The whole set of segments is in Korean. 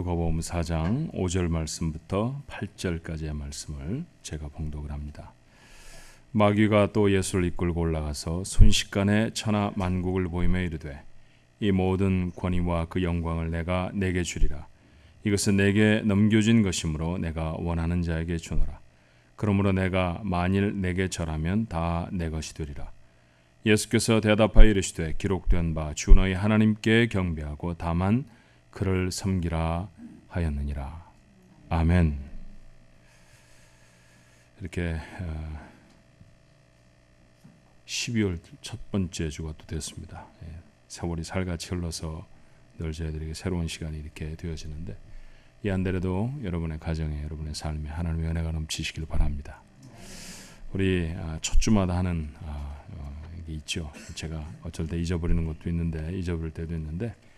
누가복음 4장 5절 말씀부터 8절까지의 말씀을 제가 봉독을 합니다. 마귀가 또 예수를 이끌고 올라가서 순식간에 천하 만국을 보이며 이르되 이 모든 권위와 그 영광을 내가 내게 주리라. 이것은 내게 넘겨진 것이므로 내가 원하는 자에게 주노라. 그러므로 내가 만일 내게 절하면 다 내 것이 되리라. 예수께서 대답하여 이르시되 기록된 바 주 너희 하나님께 경배하고 다만 그를 섬기라 하였느니라. 아멘. 이렇게 12월 어, 첫 번째 주가 또 됐습니다. 예, 세월이 살같이 흘러서 늘 저희들에게 새로운 시간이 이렇게 되어지는데 이 한달에도 여러분의 가정에 여러분의 삶에 하나님의 은혜가 넘치시길 바랍니다. 우리 아, 첫 주마다 하는 아, 어, 게 있죠. 제가 어쩔 때 잊어버리는 것도 있는데 잊어버릴 때도 있는데 예,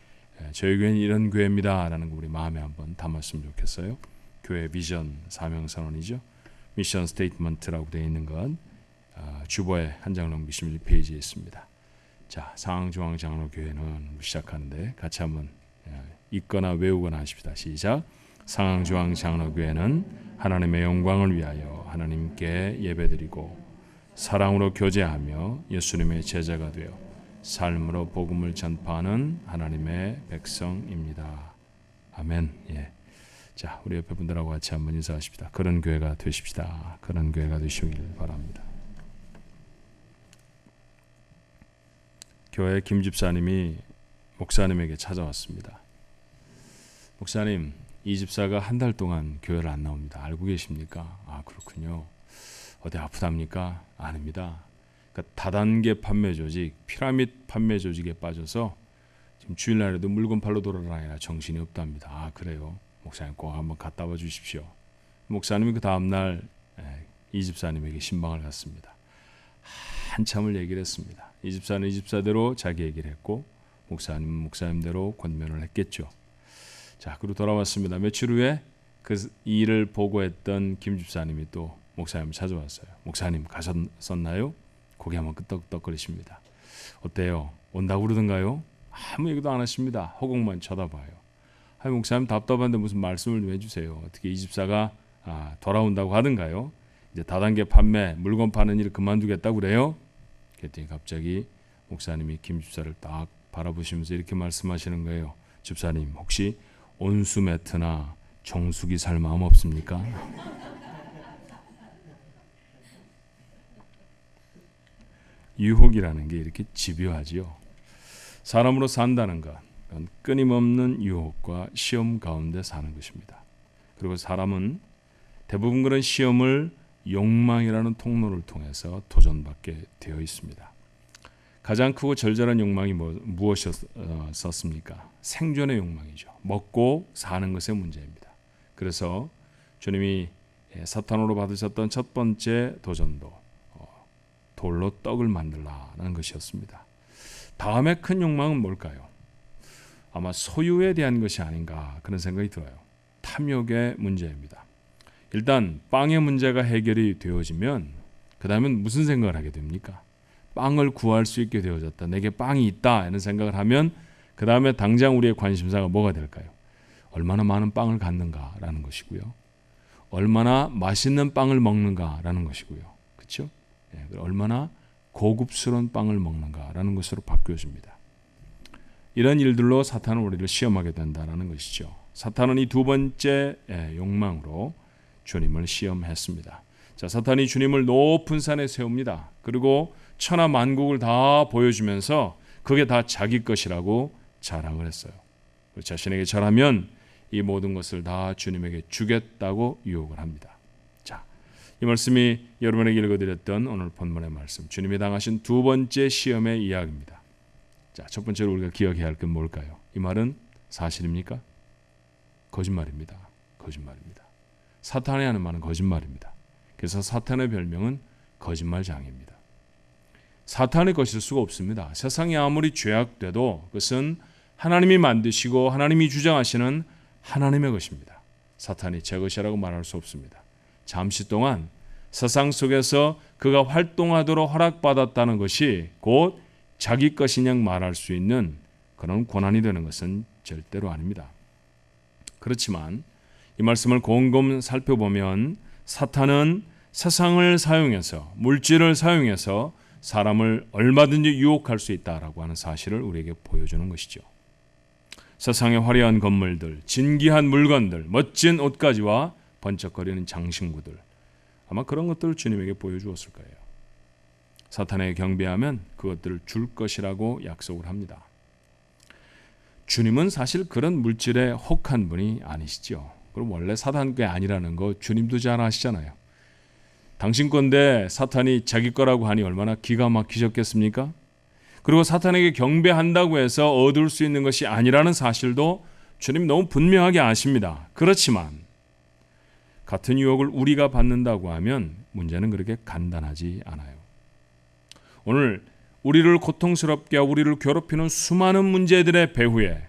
저희 교회는 이런 교회입니다라는 거 우리 마음에 한번 담았으면 좋겠어요. 교회 비전 사명 선언이죠. 미션 스테이트먼트라고 되어 있는 건 아, 주보에 한장 넘기시면 1페이지에 있습니다. 자, 상중앙 장로 교회는 시작하는데 같이 한번 예, 읽거나 외우거나 하십시다. 시작. 상중앙 장로 교회는 하나님의 영광을 위하여 하나님께 예배드리고 사랑으로 교제하며 예수님의 제자가 되어 삶으로 복음을 전파하는 하나님의 백성입니다. 아멘. 예. 자, 우리 옆에 분들하고 같이 한번 인사하십시다. 그런 교회가 되십시다. 그런 교회가 되시길 바랍니다. 교회 김 집사님이 목사님에게 찾아왔습니다. 목사님, 이 집사가 한 달 동안 교회를 안 나옵니다. 알고 계십니까? 아, 그렇군요. 어디 아프답니까? 아닙니다. 그러니까 다단계 판매 조직, 피라밋 판매 조직에 빠져서 지금 주일날에도 물건 팔러 돌아다니라 정신이 없답니다. 아 그래요. 목사님 꼭 한번 갔다 와 주십시오. 목사님이 그 다음날 예, 이 집사님에게 신방을 갔습니다. 한참을 얘기를 했습니다. 이 집사는 이 집사대로 자기 얘기를 했고 목사님은 목사님대로 권면을 했겠죠. 자 그리고 돌아왔습니다. 며칠 후에 그 일을 보고했던 김 집사님이 또 목사님 찾아왔어요. 목사님 가셨었나요? 고개 한번 끄덕끄덕거리십니다. 어때요? 온다고 그러던가요? 아무 얘기도 안 하십니다. 허공만 쳐다봐요. 아 목사님 답답한데 무슨 말씀을 좀 해주세요. 어떻게 이 집사가 아, 돌아온다고 하던가요? 이제 다단계 판매 물건 파는 일 그만두겠다고 그래요? 그랬더니 갑자기 목사님이 김 집사를 딱 바라보시면서 이렇게 말씀하시는 거예요. 집사님 혹시 온수 매트나 정수기 살 마음 없습니까? 유혹이라는 게 이렇게 집요하지요. 사람으로 산다는 것, 끊임없는 유혹과 시험 가운데 사는 것입니다. 그리고 사람은 대부분 그런 시험을 욕망이라는 통로를 통해서 도전받게 되어 있습니다. 가장 크고 절절한 욕망이 뭐, 무엇이었습니까? 생존의 욕망이죠. 먹고 사는 것의 문제입니다. 그래서 주님이 사탄으로 받으셨던 첫 번째 도전도 돌로 떡을 만들라는 것이었습니다. 다음에 큰 욕망은 뭘까요? 아마 소유에 대한 것이 아닌가 그런 생각이 들어요. 탐욕의 문제입니다. 일단 빵의 문제가 해결이 되어지면 그 다음엔 무슨 생각을 하게 됩니까? 빵을 구할 수 있게 되어졌다. 내게 빵이 있다. 이런 생각을 하면 그 다음에 당장 우리의 관심사가 뭐가 될까요? 얼마나 많은 빵을 갖는가라는 것이고요. 얼마나 맛있는 빵을 먹는가라는 것이고요. 그렇죠? 예, 얼마나 고급스러운 빵을 먹는가라는 것으로 바뀌어집니다. 이런 일들로 사탄은 우리를 시험하게 된다는 것이죠. 사탄은 이 두 번째 예, 욕망으로 주님을 시험했습니다. 자, 사탄이 주님을 높은 산에 세웁니다. 그리고 천하 만국을 다 보여주면서 그게 다 자기 것이라고 자랑을 했어요. 자신에게 절하면 이 모든 것을 다 주님에게 주겠다고 유혹을 합니다. 이 말씀이 여러분에게 읽어드렸던 오늘 본문의 말씀, 주님이 당하신 두 번째 시험의 이야기입니다. 자, 첫 번째로 우리가 기억해야 할 건 뭘까요? 이 말은 사실입니까? 거짓말입니다. 거짓말입니다. 사탄이 하는 말은 거짓말입니다. 그래서 사탄의 별명은 거짓말장입니다. 사탄의 것일 수가 없습니다. 세상이 아무리 죄악돼도 그것은 하나님이 만드시고 하나님이 주장하시는 하나님의 것입니다. 사탄이 제 것이라고 말할 수 없습니다. 잠시 동안 세상 속에서 그가 활동하도록 허락받았다는 것이 곧 자기 것이냐 말할 수 있는 그런 권한이 되는 것은 절대로 아닙니다. 그렇지만 이 말씀을 곰곰 살펴보면 사탄은 세상을 사용해서 물질을 사용해서 사람을 얼마든지 유혹할 수 있다라고 하는 사실을 우리에게 보여주는 것이죠. 세상의 화려한 건물들, 진귀한 물건들, 멋진 옷가지와 번쩍거리는 장신구들 아마 그런 것들을 주님에게 보여주었을 거예요. 사탄에게 경배하면 그것들을 줄 것이라고 약속을 합니다. 주님은 사실 그런 물질에 혹한 분이 아니시죠. 그럼 원래 사탄께 아니라는 거 주님도 잘 아시잖아요. 당신 건데 사탄이 자기 거라고 하니 얼마나 기가 막히셨겠습니까? 그리고 사탄에게 경배한다고 해서 얻을 수 있는 것이 아니라는 사실도 주님 너무 분명하게 아십니다. 그렇지만 같은 유혹을 우리가 받는다고 하면 문제는 그렇게 간단하지 않아요. 오늘 우리를 고통스럽게 우리를 괴롭히는 수많은 문제들의 배후에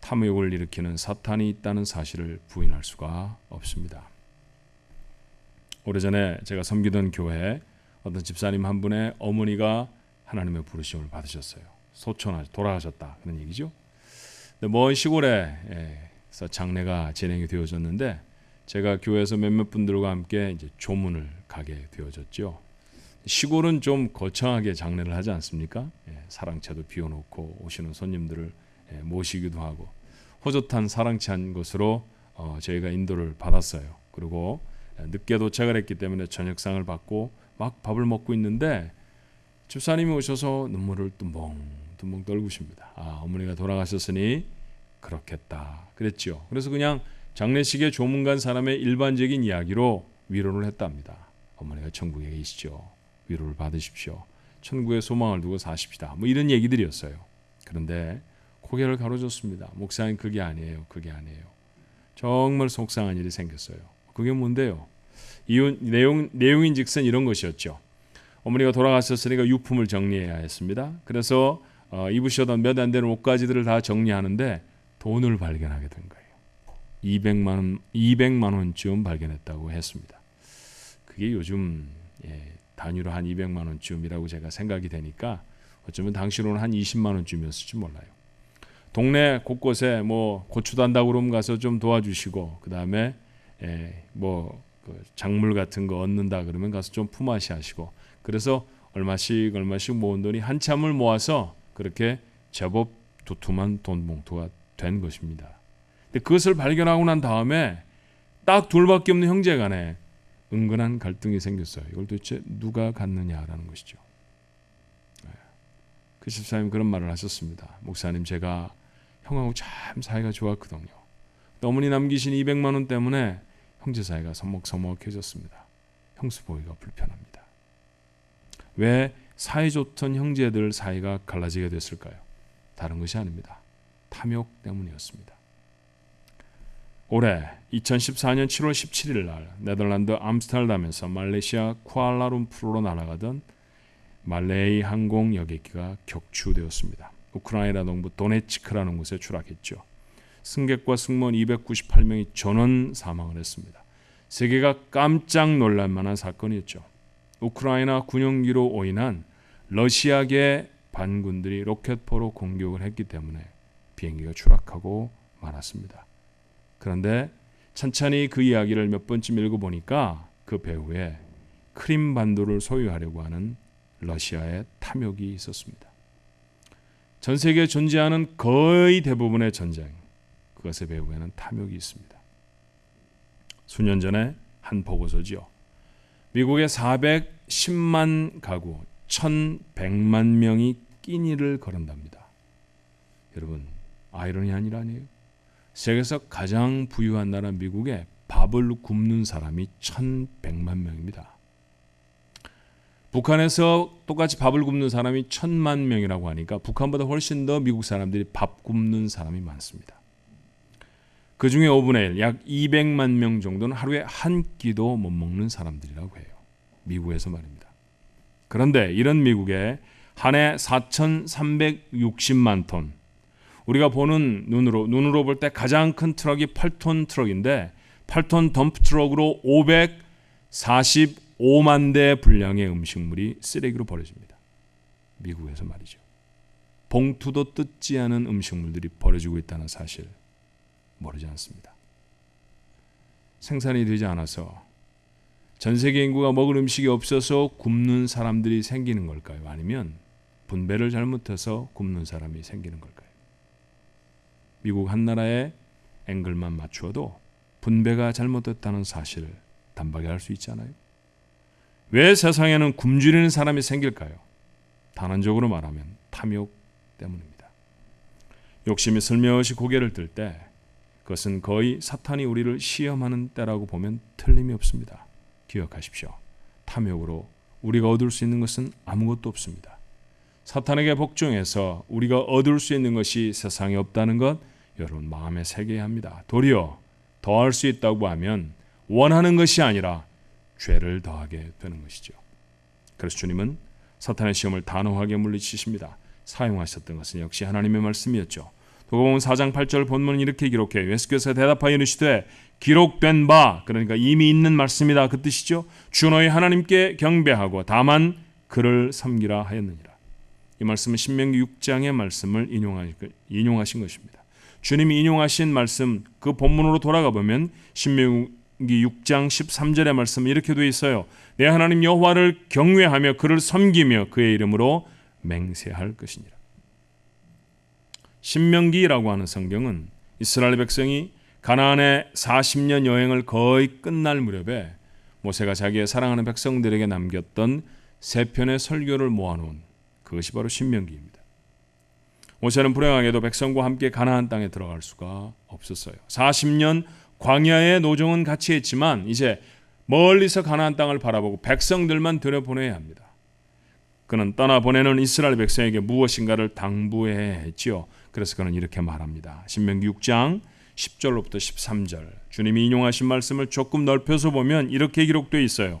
탐욕을 일으키는 사탄이 있다는 사실을 부인할 수가 없습니다. 오래전에 제가 섬기던 교회에 어떤 집사님 한 분의 어머니가 하나님의 부르심을 받으셨어요. 소천하 돌아가셨다 그런 얘기죠. 먼 시골에서 장례가 진행이 되어졌는데 제가 교회에서 몇몇 분들과 함께 이제 조문을 가게 되어졌죠. 시골은 좀 거창하게 장례를 하지 않습니까? 예, 사랑채도 비워놓고 오시는 손님들을 예, 모시기도 하고 호젓한 사랑채한 곳으로 어, 저희가 인도를 받았어요. 그리고 늦게 도착을 했기 때문에 저녁상을 받고 막 밥을 먹고 있는데 집사님이 오셔서 눈물을 뚜멍뚜멍 떨구십니다. 아 어머니가 돌아가셨으니 그렇겠다 그랬죠. 그래서 그냥 장례식에 조문간 사람의 일반적인 이야기로 위로를 했답니다. 어머니가 천국에 계시죠. 위로를 받으십시오. 천국의 소망을 두고 사십시다. 뭐 이런 얘기들이었어요. 그런데 고개를 가로줬습니다. 목사님 그게 아니에요. 그게 아니에요. 정말 속상한 일이 생겼어요. 그게 뭔데요? 이혼 내용 내용인즉슨 이런 것이었죠. 어머니가 돌아가셨으니까 유품을 정리해야 했습니다. 그래서 어, 입으셨던 몇 안 되는 옷가지들을 다 정리하는데 돈을 발견하게 된 거예요. 200만 원 200만 원쯤 발견했다고 했습니다. 그게 요즘 예, 단위로 한 200만 원쯤이라고 제가 생각이 되니까 어쩌면 당시로는 한 20만 원쯤이었을지 몰라요. 동네 곳곳에 뭐 고추 단다고 그러면 가서 좀 도와주시고 그 다음에 예, 뭐그 작물 같은 거 얻는다 그러면 가서 좀 품앗이 하시고 그래서 얼마씩 얼마씩 모은 돈이 한참을 모아서 그렇게 제법 두툼한 돈 봉투가 된 것입니다. 그것을 발견하고 난 다음에 딱 둘밖에 없는 형제 간에 은근한 갈등이 생겼어요. 이걸 도대체 누가 갖느냐라는 것이죠. 네. 그 집사님 그런 말을 하셨습니다. 목사님 제가 형하고 참 사이가 좋았거든요. 어머니 남기신 200만 원 때문에 형제 사이가 서먹서먹해졌습니다. 형수 보기가 불편합니다. 왜 사이 좋던 형제들 사이가 갈라지게 됐을까요? 다른 것이 아닙니다. 탐욕 때문이었습니다. 올해 2014년 7월 17일 날 네덜란드 암스테르담에서 말레이시아 쿠알라룸푸르로 날아가던 말레이 항공 여객기가 격추되었습니다. 우크라이나 동부 도네츠크라는 곳에 추락했죠. 승객과 승무원 298명이 전원 사망을 했습니다. 세계가 깜짝 놀랄 만한 사건이었죠. 우크라이나 군용기로 오인한 러시아계 반군들이 로켓포로 공격을 했기 때문에 비행기가 추락하고 말았습니다. 그런데 천천히 그 이야기를 몇 번쯤 읽어보니까 그 배후에 크림 반도를 소유하려고 하는 러시아의 탐욕이 있었습니다. 전 세계에 존재하는 거의 대부분의 전쟁, 그것의 배후에는 탐욕이 있습니다. 수년 전에 한 보고서지요. 미국의 410만 가구, 1,100만 명이 끼니를 거른답니다. 여러분, 아이러니한 일 아니에요? 세계에서 가장 부유한 나라 미국에 밥을 굽는 사람이 1,100만 명입니다. 북한에서 똑같이 밥을 굽는 사람이 천만 명이라고 하니까 북한보다 훨씬 더 미국 사람들이 밥 굽는 사람이 많습니다. 그 중에 5분의 1, 약 200만 명 정도는 하루에 한 끼도 못 먹는 사람들이라고 해요. 미국에서 말입니다. 그런데 이런 미국에 한 해 4,360만 톤, 우리가 보는 눈으로 눈으로 볼 때 가장 큰 트럭이 8톤 트럭인데 8톤 덤프 트럭으로 545만 대 분량의 음식물이 쓰레기로 버려집니다. 미국에서 말이죠. 봉투도 뜯지 않은 음식물들이 버려지고 있다는 사실 모르지 않습니다. 생산이 되지 않아서 전 세계 인구가 먹을 음식이 없어서 굶는 사람들이 생기는 걸까요? 아니면 분배를 잘못해서 굶는 사람이 생기는 걸까요? 미국 한 나라의 앵글만 맞추어도 분배가 잘못됐다는 사실을 단박에 알 수 있잖아요. 왜 세상에는 굶주리는 사람이 생길까요? 단언적으로 말하면 탐욕 때문입니다. 욕심이 슬며시 고개를 들 때 그것은 거의 사탄이 우리를 시험하는 때라고 보면 틀림이 없습니다. 기억하십시오. 탐욕으로 우리가 얻을 수 있는 것은 아무것도 없습니다. 사탄에게 복종해서 우리가 얻을 수 있는 것이 세상에 없다는 것 여러분 마음에 새겨야 합니다. 도리어 더할 수 있다고 하면 원하는 것이 아니라 죄를 더하게 되는 것이죠. 그래서 주님은 사탄의 시험을 단호하게 물리치십니다. 사용하셨던 것은 역시 하나님의 말씀이었죠. 도가복음 4장 8절 본문은 이렇게 기록해요. 예수께서 대답하여 이르시되 기록된 바 그러니까 이미 있는 말씀이다 그 뜻이죠. 주 너희 하나님께 경배하고 다만 그를 섬기라 하였느니라. 이 말씀은 신명기 6장의 말씀을 인용하신 것입니다. 주님이 인용하신 말씀 그 본문으로 돌아가 보면 신명기 6장 13절의 말씀 이렇게 되어 있어요. 내 하나님 여호와를 경외하며 그를 섬기며 그의 이름으로 맹세할 것이니라. 신명기라고 하는 성경은 이스라엘 백성이 가나안의 40년 여행을 거의 끝날 무렵에 모세가 자기의 사랑하는 백성들에게 남겼던 세 편의 설교를 모아놓은 그것이 바로 신명기입니다. 모세는 불행하게도 백성과 함께 가나안 땅에 들어갈 수가 없었어요. 40년 광야의 노정은 같이 했지만 이제 멀리서 가나안 땅을 바라보고 백성들만 들여보내야 합니다. 그는 떠나보내는 이스라엘 백성에게 무엇인가를 당부해야 했지요. 그래서 그는 이렇게 말합니다. 신명기 6장 10절로부터 13절. 주님이 인용하신 말씀을 조금 넓혀서 보면 이렇게 기록되어 있어요.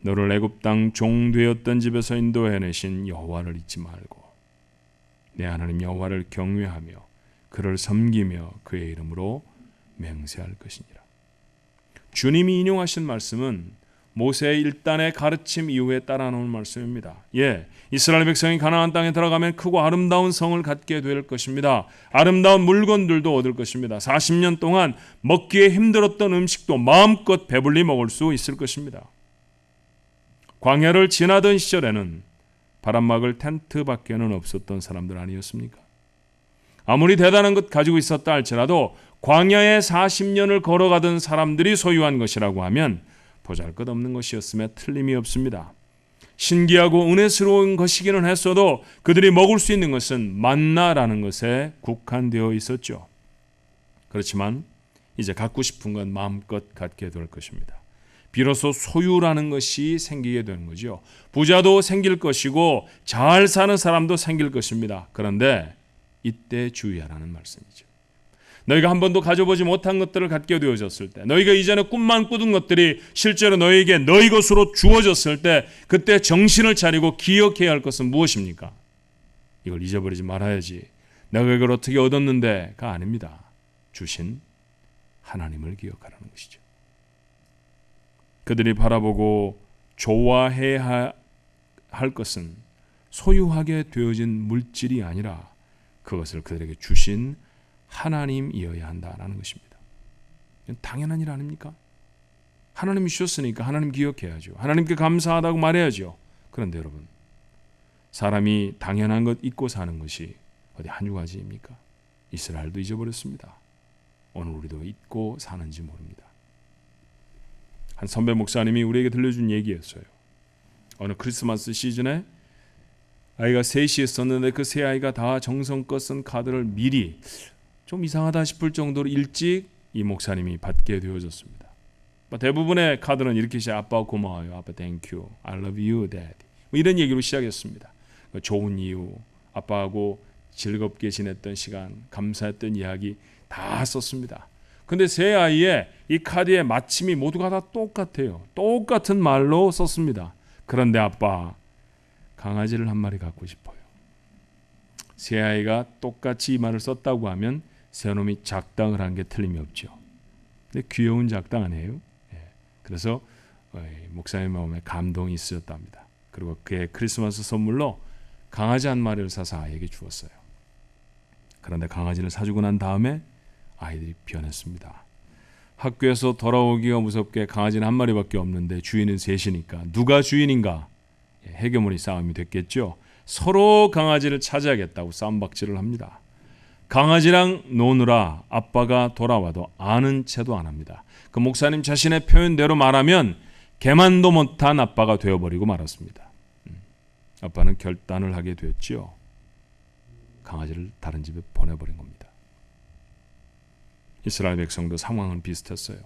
너를 애굽 땅 종 되었던 집에서 인도해내신 여호와를 잊지 말고 내 하나님 여호와를 경외하며 그를 섬기며 그의 이름으로 맹세할 것이니라. 주님이 인용하신 말씀은 모세의 일단의 가르침 이후에 따라 놓은 말씀입니다. 예, 이스라엘 백성이 가나안 땅에 들어가면 크고 아름다운 성을 갖게 될 것입니다. 아름다운 물건들도 얻을 것입니다. 40년 동안 먹기에 힘들었던 음식도 마음껏 배불리 먹을 수 있을 것입니다. 광야를 지나던 시절에는 바람막을 텐트 밖에는 없었던 사람들 아니었습니까? 아무리 대단한 것 가지고 있었다 할지라도 광야에 40년을 걸어가던 사람들이 소유한 것이라고 하면 보잘 것 없는 것이었음에 틀림이 없습니다. 신기하고 은혜스러운 것이기는 했어도 그들이 먹을 수 있는 것은 만나라는 것에 국한되어 있었죠. 그렇지만 이제 갖고 싶은 건 마음껏 갖게 될 것입니다. 비로소 소유라는 것이 생기게 되는 거죠. 부자도 생길 것이고 잘 사는 사람도 생길 것입니다. 그런데 이때 주의하라는 말씀이죠. 너희가 한 번도 가져보지 못한 것들을 갖게 되어졌을 때, 너희가 이전에 꿈만 꾸던 것들이 실제로 너희에게 너희 것으로 주어졌을 때, 그때 정신을 차리고 기억해야 할 것은 무엇입니까? 이걸 잊어버리지 말아야지. 내가 이걸 어떻게 얻었는데가 아닙니다. 주신 하나님을 기억하라는 것이죠. 그들이 바라보고 좋아해야 할 것은 소유하게 되어진 물질이 아니라 그것을 그들에게 주신 하나님이어야 한다라는 것입니다. 당연한 일 아닙니까? 하나님이 주셨으니까 하나님 기억해야죠. 하나님께 감사하다고 말해야죠. 그런데 여러분, 사람이 당연한 것 잊고 사는 것이 어디 한두 가지입니까? 이스라엘도 잊어버렸습니다. 오늘 우리도 잊고 사는지 모릅니다. 한 선배 목사님이 우리에게 들려준 얘기였어요. 어느 크리스마스 시즌에 아이가 셋이 있었는데 그 세 아이가 다 정성껏 쓴 카드를 미리 좀 이상하다 싶을 정도로 일찍 이 목사님이 받게 되어졌습니다. 뭐 대부분의 카드는 이렇게 시작 아빠 고마워요. 아빠 땡큐. I love you, dad. 뭐 이런 얘기로 시작했습니다. 그 좋은 이유, 아빠하고 즐겁게 지냈던 시간, 감사했던 이야기 다 썼습니다. 근데 새 아이의 이 카드의 마침이 모두가 다 똑같아요. 똑같은 말로 썼습니다. 그런데 아빠 강아지를 한 마리 갖고 싶어요. 새 아이가 똑같이 이 말을 썼다고 하면 새놈이 작당을 한 게 틀림이 없죠. 근데 귀여운 작당 아니에요? 예. 그래서 어, 목사님 마음에 감동이 있었답니다. 그리고 그의 크리스마스 선물로 강아지 한 마리를 사서 아이에게 주었어요. 그런데 강아지를 사주고 난 다음에 아이들이 변했습니다. 학교에서 돌아오기가 무섭게 강아지는 한 마리밖에 없는데 주인은 셋이니까 누가 주인인가 예, 해결문이 싸움이 됐겠죠. 서로 강아지를 찾아야겠다고 쌈박질을 합니다. 강아지랑 노느라 아빠가 돌아와도 아는 채도 안 합니다. 그 목사님 자신의 표현대로 말하면 개만도 못한 아빠가 되어버리고 말았습니다. 음, 아빠는 결단을 하게 됐지요. 강아지를 다른 집에 보내버린 겁니다. 이스라엘 백성도 상황은 비슷했어요.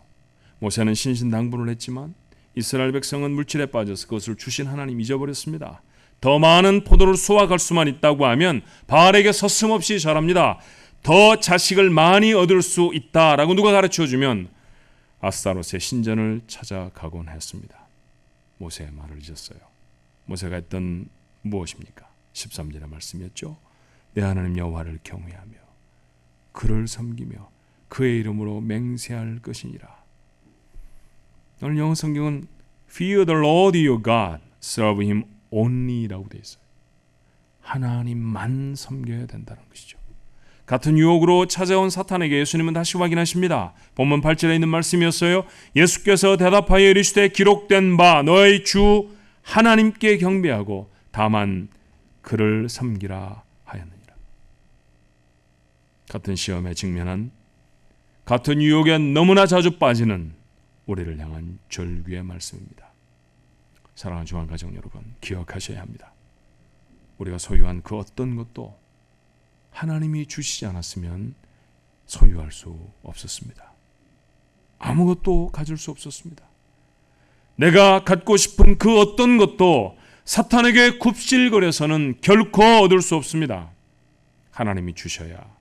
모세는 신신당부를 했지만 이스라엘 백성은 물질에 빠져서 그것을 주신 하나님 잊어버렸습니다. 더 많은 포도를 수확할 수만 있다고 하면 바알에게 서슴없이 절합니다. 더 자식을 많이 얻을 수 있다라고 누가 가르쳐 주면 아스타롯의 신전을 찾아가곤 했습니다. 모세의 말을 잊었어요. 모세가 했던 무엇입니까? 13절의 말씀이었죠. 내 하나님 여호와를 경외하며 그를 섬기며 그의 이름으로 맹세할 것이니라. 오늘 영어 성경은 Fear the Lord your God, serve him only라고 되어 있어요. 하나님만 섬겨야 된다는 것이죠. 같은 유혹으로 찾아온 사탄에게 예수님은 다시 확인하십니다. 본문 8절에 있는 말씀이었어요. 예수께서 대답하여 이르시되 기록된 바 너의 주 하나님께 경배하고 다만 그를 섬기라 하였느니라. 같은 시험에 직면한 같은 유혹에 너무나 자주 빠지는 우리를 향한 절규의 말씀입니다. 사랑하는 중앙 가정 여러분, 기억하셔야 합니다. 우리가 소유한 그 어떤 것도 하나님이 주시지 않았으면 소유할 수 없었습니다. 아무것도 가질 수 없었습니다. 내가 갖고 싶은 그 어떤 것도 사탄에게 굽실거려서는 결코 얻을 수 없습니다. 하나님이 주셔야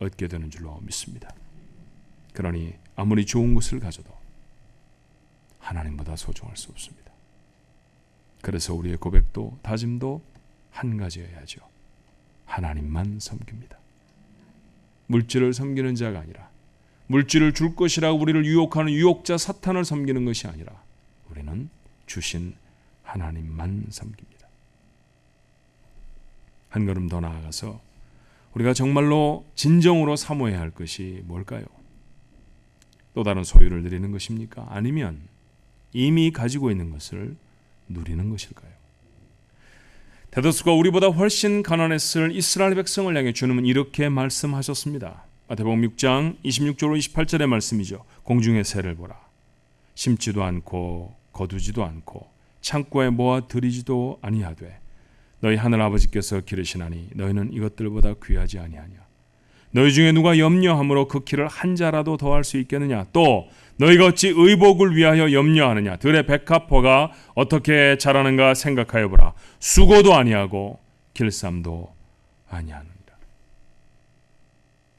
얻게 되는 줄로 믿습니다. 그러니 아무리 좋은 것을 가져도 하나님보다 소중할 수 없습니다. 그래서 우리의 고백도 다짐도 한 가지여야죠. 하나님만 섬깁니다. 물질을 섬기는 자가 아니라 물질을 줄 것이라고 우리를 유혹하는 유혹자 사탄을 섬기는 것이 아니라 우리는 주신 하나님만 섬깁니다. 한 걸음 더 나아가서 우리가 정말로 진정으로 사모해야 할 것이 뭘까요? 또 다른 소유를 누리는 것입니까? 아니면 이미 가지고 있는 것을 누리는 것일까요? 데도스가 우리보다 훨씬 가난했을 이스라엘 백성을 향해 주님은 이렇게 말씀하셨습니다. 마태복음 6장 26절로 28절의 말씀이죠. 공중의 새를 보라. 심지도 않고 거두지도 않고 창고에 모아 들이지도 아니하되 너희 하늘 아버지께서 기르시나니 너희는 이것들보다 귀하지 아니하냐. 너희 중에 누가 염려함으로 그 키를 한 자라도 더할 수 있겠느냐. 또 너희가 어찌 의복을 위하여 염려하느냐? 들의 백합화가 어떻게 자라는가 생각하여 보라. 수고도 아니하고 길쌈도 아니하느니라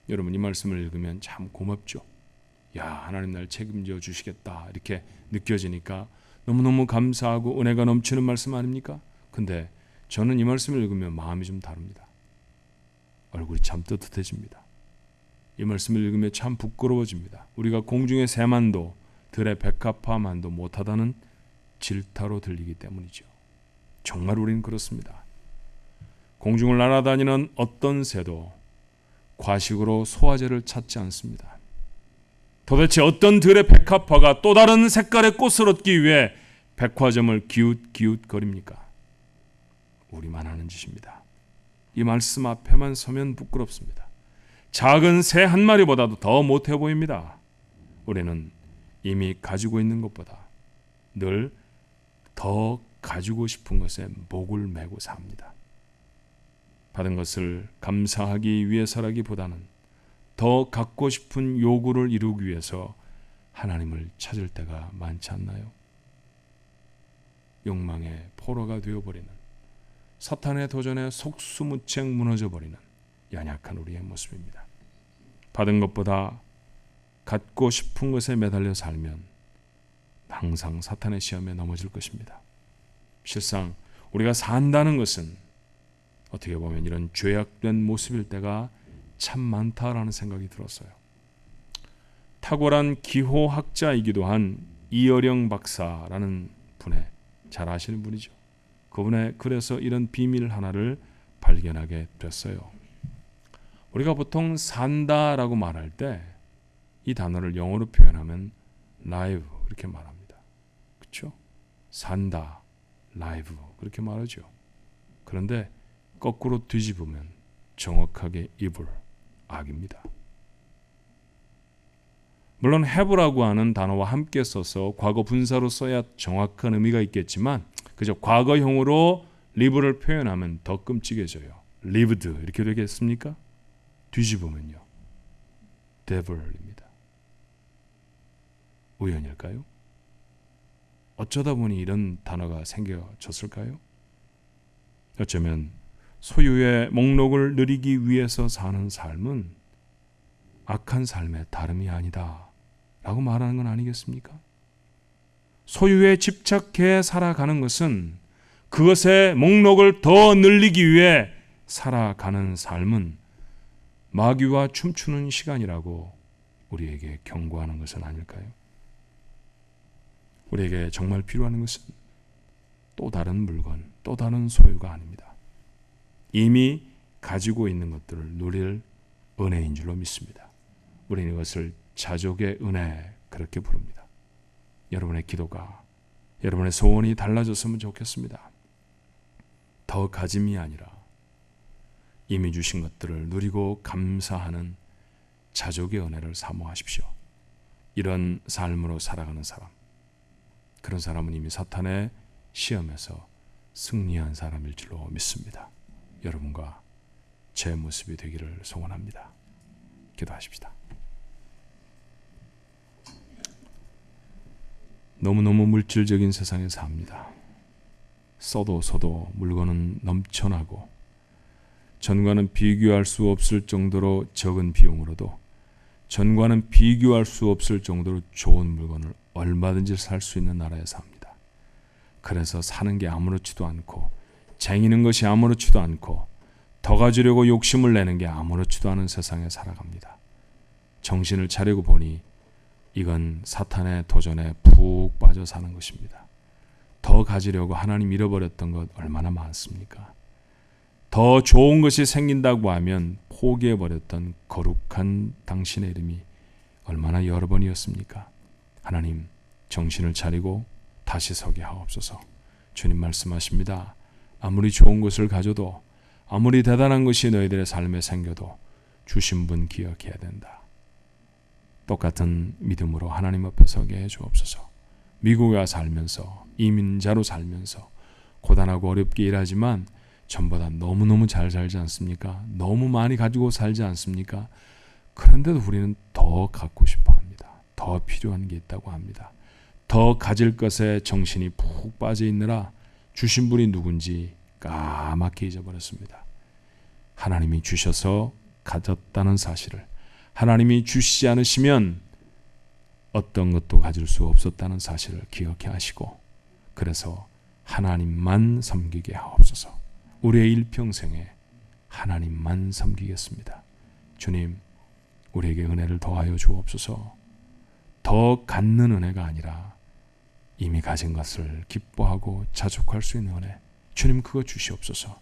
여러분 이 말씀을 읽으면 참 고맙죠. 야 하나님 날 책임져 주시겠다. 이렇게 느껴지니까 너무너무 감사하고 은혜가 넘치는 말씀 아닙니까? 근데 저는 이 말씀을 읽으면 마음이 좀 다릅니다. 얼굴이 참 뜨뜻해집니다 이 말씀을 읽으면 참 부끄러워집니다. 우리가 공중의 새만도 들의 백합화만도 못하다는 질타로 들리기 때문이죠. 정말 우리는 그렇습니다. 공중을 날아다니는 어떤 새도 과식으로 소화제를 찾지 않습니다. 도대체 어떤 들의 백합화가 또 다른 색깔의 꽃을 얻기 위해 백화점을 기웃기웃 거립니까? 우리만 하는 짓입니다. 이 말씀 앞에만 서면 부끄럽습니다. 작은 새 한 마리보다도 더 못해 보입니다. 우리는 이미 가지고 있는 것보다 늘 더 가지고 싶은 것에 목을 메고 삽니다. 받은 것을 감사하기 위해서라기보다는 더 갖고 싶은 요구를 이루기 위해서 하나님을 찾을 때가 많지 않나요? 욕망의 포로가 되어버리는 사탄의 도전에 속수무책 무너져 버리는 연약한 우리의 모습입니다. 받은 것보다 갖고 싶은 것에 매달려 살면 항상 사탄의 시험에 넘어질 것입니다. 실상 우리가 산다는 것은 어떻게 보면 이런 죄악된 모습일 때가 참 많다라는 생각이 들었어요. 탁월한 기호학자이기도 한 이어령 박사라는 분의 잘 아시는 분이죠. 그분의 그래서 이런 비밀 하나를 발견하게 됐어요. 우리가 보통 산다라고 말할 때 이 단어를 영어로 표현하면 live 이렇게 말합니다. 그렇죠? 산다, live 그렇게 말하죠. 그런데 거꾸로 뒤집으면 정확하게 evil, 악입니다. 물론 have라고 하는 단어와 함께 써서 과거 분사로 써야 정확한 의미가 있겠지만 그저 과거형으로 live를 표현하면 더 끔찍해져요. lived 이렇게 되겠습니까? 뒤집으면요. devil입니다. 우연일까요? 어쩌다 보니 이런 단어가 생겨졌을까요? 어쩌면 소유의 목록을 누리기 위해서 사는 삶은 악한 삶의 다름이 아니다. 라고 말하는 건 아니겠습니까? 소유에 집착해 살아가는 것은 그것의 목록을 더 늘리기 위해 살아가는 삶은 마귀와 춤추는 시간이라고 우리에게 경고하는 것은 아닐까요? 우리에게 정말 필요한 것은 또 다른 물건, 또 다른 소유가 아닙니다. 이미 가지고 있는 것들을 누릴 은혜인 줄로 믿습니다. 우리는 이것을 자족의 은혜 그렇게 부릅니다. 여러분의 기도가 여러분의 소원이 달라졌으면 좋겠습니다. 더 가짐이 아니라 이미 주신 것들을 누리고 감사하는 자족의 은혜를 사모하십시오. 이런 삶으로 살아가는 사람, 그런 사람은 이미 사탄의 시험에서 승리한 사람일 줄로 믿습니다. 여러분과 제 모습이 되기를 소원합니다. 기도하십시다. 너무너무 물질적인 세상에 삽니다. 써도 써도 물건은 넘쳐나고 전과는 비교할 수 없을 정도로 적은 비용으로도 전과는 비교할 수 없을 정도로 좋은 물건을 얼마든지 살 수 있는 나라에 삽니다. 그래서 사는 게 아무렇지도 않고 쟁이는 것이 아무렇지도 않고 더 가지려고 욕심을 내는 게 아무렇지도 않은 세상에 살아갑니다. 정신을 차리고 보니 이건 사탄의 도전에 푹 빠져 사는 것입니다. 더 가지려고 하나님 잃어버렸던 것 얼마나 많습니까? 더 좋은 것이 생긴다고 하면 포기해버렸던 거룩한 당신의 이름이 얼마나 여러 번이었습니까? 하나님, 정신을 차리고 다시 서게 하옵소서. 주님 말씀하십니다. 아무리 좋은 것을 가져도 아무리 대단한 것이 너희들의 삶에 생겨도 주신 분 기억해야 된다. 똑같은 믿음으로 하나님 앞에 서게 해 주옵소서. 미국에 와 살면서 이민자로 살면서 고단하고 어렵게 일하지만 전보다 너무너무 잘 살지 않습니까? 너무 많이 가지고 살지 않습니까? 그런데도 우리는 더 갖고 싶어 합니다. 더 필요한 게 있다고 합니다. 더 가질 것에 정신이 푹 빠져 있느라 주신 분이 누군지 까맣게 잊어버렸습니다. 하나님이 주셔서 가졌다는 사실을 하나님이 주시지 않으시면 어떤 것도 가질 수 없었다는 사실을 기억해 하시고 그래서 하나님만 섬기게 하옵소서. 우리의 일평생에 하나님만 섬기겠습니다. 주님, 우리에게 은혜를 더하여 주옵소서. 더 갖는 은혜가 아니라 이미 가진 것을 기뻐하고 자족할 수 있는 은혜. 주님 그거 주시옵소서.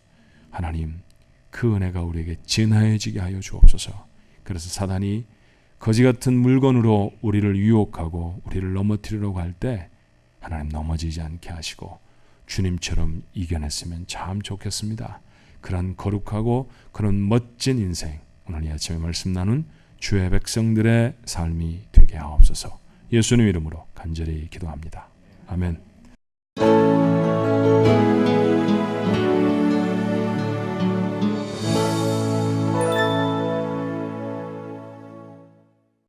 하나님 그 은혜가 우리에게 진하여지게 하여 주옵소서. 그래서 사단이 거지 같은 물건으로 우리를 유혹하고 우리를 넘어뜨리려고 할 때 하나님 넘어지지 않게 하시고 주님처럼 이겨냈으면 참 좋겠습니다. 그런 거룩하고 그런 멋진 인생 오늘 이 아침에 말씀 나눈 주의 백성들의 삶이 되게 하옵소서. 예수님 이름으로 간절히 기도합니다. 아멘.